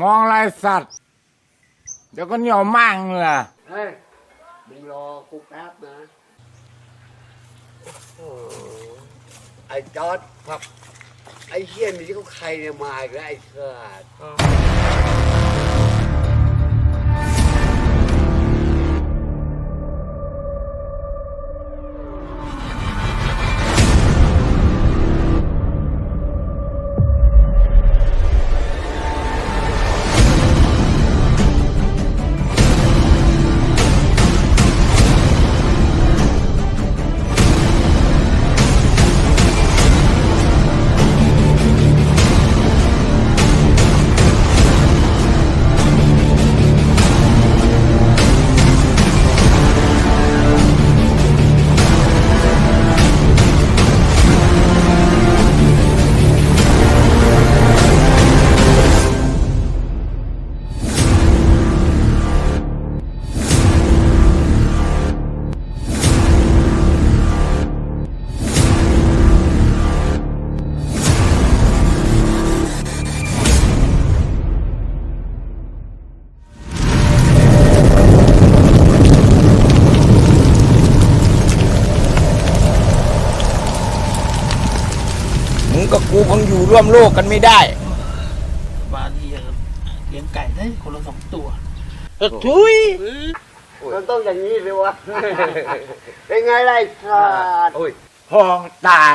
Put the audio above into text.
มองอะไรสัตว์ เดี๋ยวก็เหนียวมั่งเลยเฮ้ยมึงรอกูแป๊บนะโอ้ไอ้จอร์ดครับ ไอ้เฮี้ยนี่เขาใครเนี่ยมาอีกแล้วไอ้สัส มึงกับกูคงอยู่ร่วมโลกกันไม่ได้บางทีเลี้ยงไก่ได้คนละสองตัวเออทุยมันต้องอย่างนี้เลยวะ เป็นไงล่ะไอ้สัสโอ้ยพองตาย